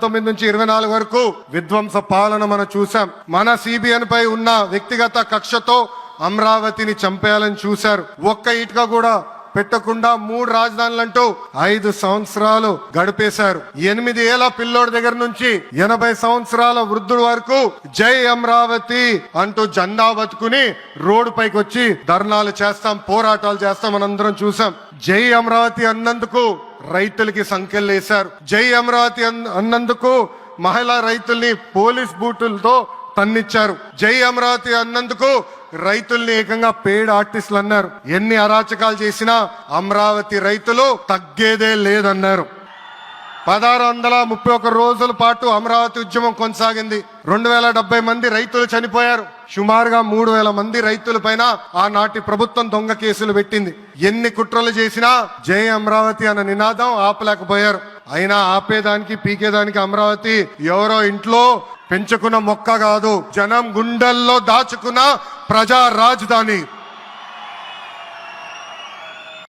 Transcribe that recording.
పంతొమ్మిది నుంచి ఇరవై నాలుగు వరకు విధ్వంస పాలన మనం చూసాం మన సిబిఎన్ పై ఉన్న వ్యక్తిగత కక్షతో అమరావతిని చంపేయాలని చూశారు. ఒక్క ఇటుక కూడా పెట్టకుండా మూడు రాజధానులంటూ ఐదు సంవత్సరాలు గడిపేశారు. ఎనిమిది ఏళ్ళ పిల్లోడి దగ్గర నుంచి ఎనభై సంవత్సరాల వృద్ధుల వరకు జై అమరావతి అంటూ జెండా బతుకుని రోడ్డు పైకి వచ్చి ధర్నాలు చేస్తాం పోరాటాలు చేస్తాం మనందరం చూసాం జై అమరావతి అన్నందుకు రైతులకి సంఖ్యలు వేశారు. జై అమరావతి అన్నందుకు మహిళా రైతుల్ని పోలీస్ బూటులతో తన్నిచ్చారు. జై అమరావతి అన్నందుకు రైతుల్ని ఏకంగా పేడ్ ఆర్టిస్టులు అన్నారు. ఎన్ని అరాచకాలు చేసినా అమరావతి రైతులు తగ్గేదే లేదన్నారు. పదహారు వందల ముప్పై ఒక్క రోజుల పాటు అమరావతి ఉద్యమం కొనసాగింది. రెండు వేల డెబ్బై మంది రైతులు చనిపోయారు. సుమారుగా మూడు వేల మంది రైతుల పైన ఆనాటి ప్రభుత్వం దొంగ కేసులు పెట్టింది. ఎన్ని కుట్రలు చేసినా జై అమరావతి అన్న నినాదం ఆపలేకపోయారు. అయినా ఆపేదానికి పీకేదానికి అమరావతి ఎవరో ఇంట్లో పెంచుకున్న మొక్క కాదు జనం గుండెల్లో దాచుకున్న ప్రజా రాజధాని.